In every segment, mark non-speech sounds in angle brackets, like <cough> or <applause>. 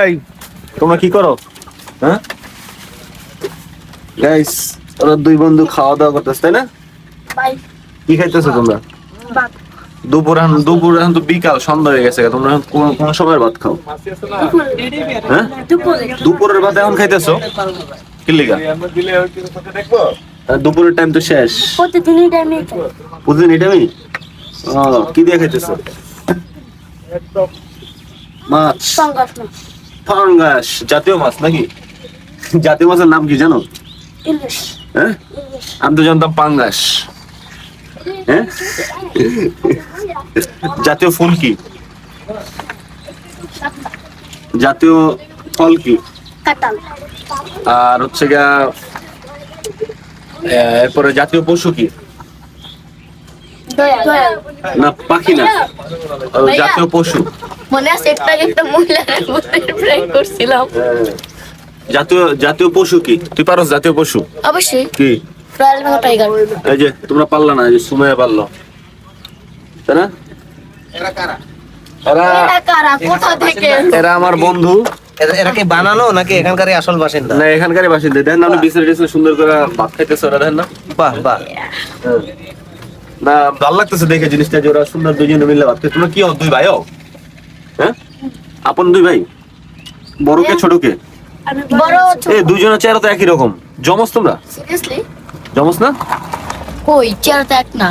এই তোমরা কি করো? হ্যাঁ? গাইস ওরা দুই বন্ধু খাওয়া দাওয়া করতেছে তাই না? কি খাইতেছো তোমরা? দুপুর এখন দুপুর এখন তো বিকাল সন্ধ্যা হয়ে গেছে তোমরা কোন কোন সময় ভাত খাও? হ্যাঁ? দুপুরের ভাত এখন খাইতেছো? কি লিগা? দুপুরের টাইম তো শেষ। প্রতিদিনই টাইমে প্রতিদিন এটাই ও কি দিয়ে খাইতেছো? মাছ। সংঘর্ষ না ফাঙ্গাস জাতীয় মাছ নাকি? <laughs> জাতীয় মাছের নাম কি জানো? ইলিশ। হ্যাঁ? আমি তো জানতাম পাঙ্গাস। হ্যাঁ? <laughs> জাতীয় ফুল কি? জাতীয় ফল কি? কাঁঠাল। আর হচ্ছে গা এরপরে জাতীয় পশু কি? না পাখি না। জাতীয় পশু। মনে আছে একটা একটা মহিলা প্র্যাঙ্ক করছিলাম। জাতীয় জাতীয় পশু কি? তুই পারস জাতীয় পশু? অবশ্যই। কি? রয়্যাল বেঙ্গল টাইগার এই যে তোমরা পারলা না এই যে সুমাইয়া পারল। তাই না? এরা কারা? কোথা থেকে? এরা আমার বন্ধু। এরা- এরা কি বানানো নাকি এখানকারই আসল বাসিন্দা? না এখানকারই বাসিন্দা। দেখেন না আপনি বিছানা সুন্দর করে ভাত খাইতেছে ওরা দেখেন না। বাহ বাহ। না ভালো লাগতেছে দেখে জিনিসটা যে ওরা সুন্দর দুজনে মিলে ভাত খাই তোমরা কি দুই ভাই হ্যাঁ? আপন দুই ভাই? বড় কে ছোট কে? দুজনের চেহারা তো একই রকম। জমস তোমরা? সিরিয়াসলি জমস না? কই চেয়ার তো এক না।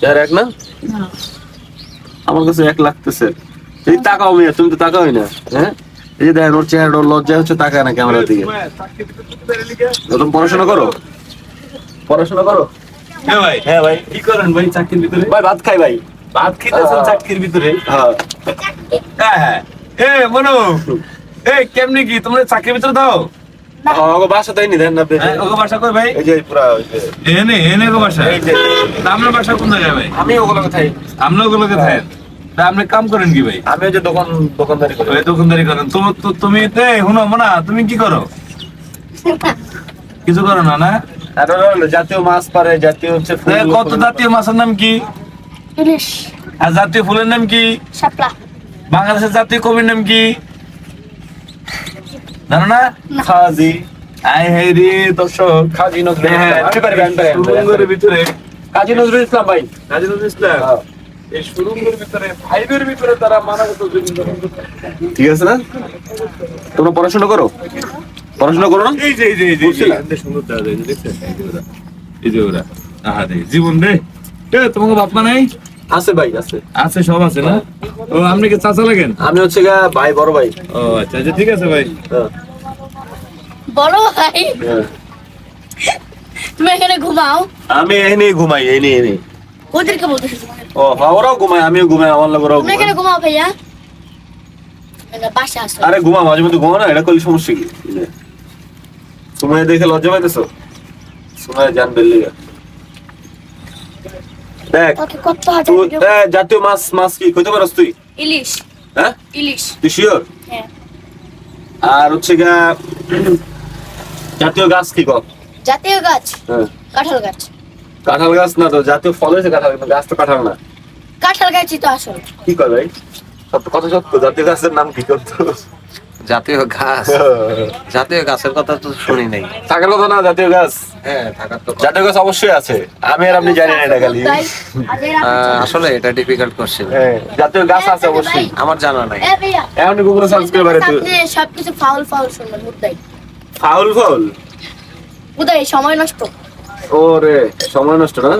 চেহারা এক না? আমার কাছে এক লাগতেছে। এই তাকাও মেয়ে তুমি তো তাকাওই না হ্যাঁ? এই যে দেখেন ওর চেহারা ওর লজ্জা হচ্ছে তাকায় না ক্যামেরার দিকে। তুমি পড়াশোনা করো? পড়াশোনা করো? হ্যাঁ ভাই। হ্যাঁ ভাই। কি করেন ভাই চাকরির ভিতরে? ভাই ভাত খাই ভাই। ভাত খেতেছেন চাকরির ভিতরে? হ্যাঁ। হ্যাঁ হ্যাঁ। এ মনু। এ কেমনি কি? তোমরা চাকরির ভিতরে দাও? ওগো বাসা তাই নি দেন না আপনি। হ্যাঁ, ওগো বাসা কই ভাই? এই যে পুরা এনে এনে গো বাসা। এই যে। তা বাসা কোন জায়গায় ভাই? আমি ওগুলো খাই আমরা ওগুলোকে থাকেন? তা আপনি কাম করেন কি ভাই? আমি যে দোকান দোকানদারি করি। ওই দোকানদারি করেন। তো তো- তুমি তে শুনো মনা তুমি কি করো? <laughs> কিছু করো না না? জাতীয় মাছ পারে জাতীয় হচ্ছে কত জাতীয় মাছের নাম কি? ইলিশ। আর জাতীয় ফুলের নাম কি? শাপলা। বাংলাদেশের জাতীয় কবির নাম কি? জানো না? না। খাজি। আই হে দর্শক খাজি নজরুল হ্যাঁ, আমি পারি, আমি পারি, আমি পারি, আমি সুরঙ্গের ভিতরে। কাজী নজরুল ইসলাম ভাই। কাজী নজরুল ইসলাম। হ্যাঁ। এই সুরঙ্গের ভিতরে ফাইভের ভিতরে তারা মানবত। ঠিক আছে না? তোমরা পড়াশোনা করো? পড়াশোনা করো না? এই যে এই যে এই যে, এই যে? এখান সুন্দর এই দেখছেন? এই যে ওরা, আহা রে জীবন রে। এ তোমাকে বাপ মা নাই? আছে ভাই আছে। আছে সব আছে না? ও আপনি কি চাচা লাগেন? আমি হচ্ছে গা ভাই বড় ভাই। ও আচ্ছা আচ্ছা ঠিক আছে ভাই। হ্যাঁ, বড় ভাই? হ্যাঁ। তুমি এখানে ঘুমাও। আমি এনে ঘুমাই এনে এনে। ওদেরকে বলতেছি ও হ্যাঁ, ওরাও ঘুমায় আমিও ঘুমাই আমার লোক ওরাও তুমি এখানে ঘুমাও ভাইয়া। আরে ঘুমা মাঝে মধ্যে ঘুমা না এটা করলে সমস্যা কি? সময় দেখে লজ্জা পাইতেছো? সময় জান বেললি দেখ তুই জাতীয় মাছ মাছ কি? কইতে পারস তুই? ইলিশ। হ্যাঁ? ইলিশ। তুই শিওর হ্যাঁ। আর হচ্ছে গা জাতীয় গাছ কি কর জাতীয় গাছ? হ্যাঁ। কাঁঠাল গাছ। কাঁঠাল গাছ না তো জাতীয় ফল হয়েছে কাঁঠাল কিন্তু গাছ তো কাঁঠাল না। কাঁঠাল গাছই তো আসল। কি কর ভাই? সত্য কথা সত্য জাতীয় গাছের নাম কি করতো জাতীয় ঘাস <laughs> জাতীয় গাছের কথা তো শুনি নাই। থাকার কথা না জাতীয় গাছ? হ্যাঁ থাকার তো জাতীয় গাছ অবশ্যই আছে। আমি আর আপনি জানি না এটা খালি। আসলে এটা ডিফিকাল্ট কোশ্চেন হ্যাঁ, জাতীয় গাছ আছে অবশ্যই। আমার জানা নাই। এখন গুগলে সার্চ করে বাইরে সবকিছু ফাউল ফাউল শুনবেন ফাউল ফাউল বুঝাই সময় নষ্ট। ওরে সময় নষ্ট না?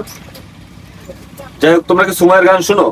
যাই হোক তোমরা কি সময়ের গান শুনো?